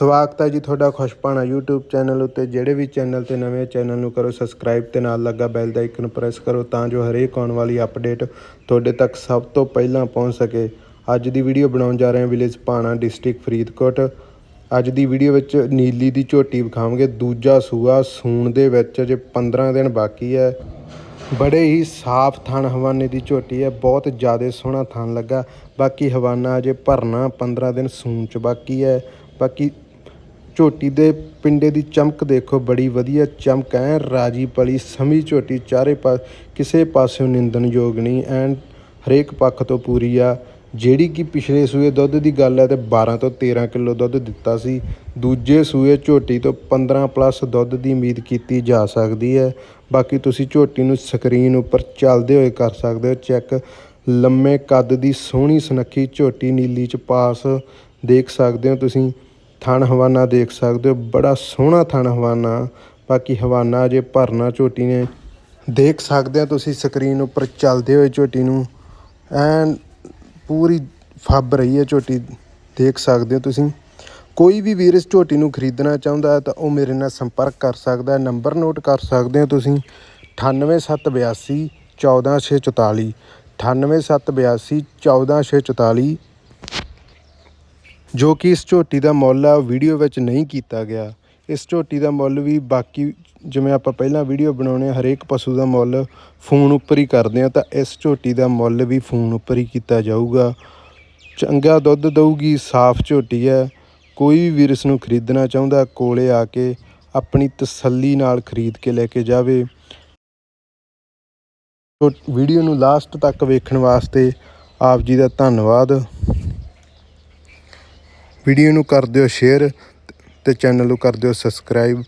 ਸਵਾਗਤ ਹੈ ਜੀ ਤੁਹਾਡਾ ਖੁਸ਼ਪਾਣਾ YouTube ਚੈਨਲ ਉੱਤੇ। ਜਿਹੜੇ ਵੀ ਚੈਨਲ ਤੇ ਨਵੇਂ ਚੈਨਲ ਨੂੰ ਕਰੋ ਸਬਸਕ੍ਰਾਈਬ ਤੇ ਨਾਲ ਲੱਗਾ ਬੈਲ ਦਾ ਆਈਕਨ ਪ੍ਰੈਸ ਕਰੋ ਤਾਂ ਜੋ ਹਰੇਕ ਆਉਣ ਵਾਲੀ ਅਪਡੇਟ ਤੁਹਾਡੇ ਤੱਕ ਸਭ ਤੋਂ ਪਹਿਲਾਂ ਪਹੁੰਚ ਸਕੇ। ਅੱਜ ਦੀ ਵੀਡੀਓ ਬਣਾਉਣ ਜਾ ਰਹੇ ਹਾਂ ਵਿਲੇਜ ਪਾਣਾ ਡਿਸਟ੍ਰਿਕਟ ਫਰੀਦਕੋਟ। ਅੱਜ ਦੀ ਵੀਡੀਓ ਵਿੱਚ ਨੀਲੀ ਦੀ ਝੋਟੀ ਵਿਖਾਵਾਂਗੇ। ਦੂਜਾ ਸੂਆ ਸੂਣ ਦੇ ਵਿੱਚ ਅਜੇ 15 ਦਿਨ ਬਾਕੀ ਹੈ। ਬੜੇ ਹੀ ਸਾਫ਼ ਥਣ ਹਵਾਨੇ ਦੀ ਝੋਟੀ ਹੈ। ਬਹੁਤ ਜ਼ਿਆਦਾ ਸੋਹਣਾ ਥਣ ਲੱਗਾ। ਬਾਕੀ ਹਵਾਨਾ ਅਜੇ ਭਰਨਾ 15 ਦਿਨ ਸੂਣ ਚ ਬਾਕੀ ਹੈ। ਬਾਕੀ ਝੋਟੀ ਦੇ ਪਿੰਡੇ ਦੀ ਚਮਕ ਦੇਖੋ, ਬੜੀ ਵਧੀਆ ਚਮਕ ਐ। ਰਾਜੀ ਪਲੀ ਸਮੀ ਝੋਟੀ, ਚਾਰੇ ਪਾਸ ਕਿਸੇ ਪਾਸਿਓਂ ਨਿੰਦਣਯੋਗ ਨਹੀਂ ਐਨ। ਹਰੇਕ ਪੱਖ ਤੋਂ ਪੂਰੀ ਆ। ਜਿਹੜੀ ਕਿ ਪਿਛਲੇ ਸੂਏ ਦੁੱਧ ਦੀ ਗੱਲ ਹੈ ਤੇ 12 ਤੋਂ 13 ਕਿਲੋ ਦੁੱਧ ਦਿੱਤਾ ਸੀ। ਦੂਜੇ ਸੂਏ ਝੋਟੀ ਤੋਂ 15 ਪਲੱਸ ਦੁੱਧ ਦੀ ਉਮੀਦ ਕੀਤੀ ਜਾ ਸਕਦੀ ਹੈ ਬਾਕੀ ਤੁਸੀਂ ਝੋਟੀ ਨੂੰ ਸਕਰੀਨ ਉੱਪਰ ਚੱਲਦੇ ਹੋਏ ਕਰ ਸਕਦੇ ਹੋ। ਚੈੱਕ ਲੰਮੇ ਕੱਦ ਦੀ ਸੋਹਣੀ ਸੁਨੱਖੀ ਝੋਟੀ ਨੀਲੀ ਚ ਪਾਸ ਦੇਖ ਸਕਦੇ ਹੋ ਤੁਸੀਂ। ਥਣ ਹਵਾਨਾ ਦੇਖ ਸਕਦੇ ਹੋ, ਬੜਾ ਸੋਹਣਾ ਥਣ ਹਵਾਨਾ। ਬਾਕੀ ਹਵਾਨਾ ਜੇ ਭਰਨਾ ਝੋਟੀ ਨੇ, ਦੇਖ ਸਕਦੇ ਹੋ ਤੁਸੀਂ ਸਕਰੀਨ ਉੱਪਰ ਚੱਲਦੇ ਹੋਏ ਝੋਟੀ ਨੂੰ। ਐਨ ਪੂਰੀ ਫੱਬ ਰਹੀ ਹੈ ਝੋਟੀ, ਦੇਖ ਸਕਦੇ ਹੋ ਤੁਸੀਂ। ਕੋਈ ਵੀ ਵੀਰ ਇਸ ਝੋਟੀ ਨੂੰ ਖਰੀਦਣਾ ਚਾਹੁੰਦਾ ਹੈ ਤਾਂ ਉਹ ਮੇਰੇ ਨਾਲ ਸੰਪਰਕ ਕਰ ਸਕਦਾ ਹੈ, ਨੰਬਰ ਨੋਟ ਕਰ ਸਕਦੇ ਹੋ ਤੁਸੀਂ। 98782 14644 98782 14644 ਜੋ ਕਿ ਇਸ ਝੋਟੀ ਦਾ ਮੁੱਲ ਆ ਵੀਡੀਓ ਵਿੱਚ ਨਹੀਂ ਕੀਤਾ ਗਿਆ। ਇਸ ਝੋਟੀ ਦਾ ਮੁੱਲ ਵੀ ਬਾਕੀ ਜਿਵੇਂ ਆਪਾਂ ਪਹਿਲਾਂ ਵੀਡੀਓ ਬਣਾਉਣੇ ਆ, ਹਰੇਕ ਪਸ਼ੂ ਦਾ ਮੁੱਲ ਫੋਨ ਉੱਪਰ ਹੀ ਕਰਦੇ ਆ ਤਾਂ ਇਸ ਝੋਟੀ ਦਾ ਮੁੱਲ ਵੀ ਫੋਨ ਉੱਪਰ ਹੀ ਕੀਤਾ ਜਾਊਗਾ। ਚੰਗਾ ਦੁੱਧ ਦਊਗੀ ਸਾਫ਼ ਝੋਟੀ ਹੈ। ਕੋਈ ਵੀ ਵੀਰ ਇਸ ਨੂੰ ਖਰੀਦਣਾ ਚਾਹੁੰਦਾ ਕੋਲੇ ਆ ਕੇ ਆਪਣੀ ਤਸੱਲੀ ਨਾਲ ਖਰੀਦ ਕੇ ਲੈ ਕੇ ਜਾਵੇ। ਤੋ ਵੀਡੀਓ ਨੂੰ ਲਾਸਟ ਤੱਕ ਵੇਖਣ ਵਾਸਤੇ ਆਪ ਜੀ ਦਾ ਧੰਨਵਾਦ। ਵੀਡੀਓ ਨੂੰ ਕਰ ਦਿਓ ਸ਼ੇਅਰ ਤੇ ਚੈਨਲ ਨੂੰ ਕਰ ਦਿਓ ਸਬਸਕ੍ਰਾਈਬ।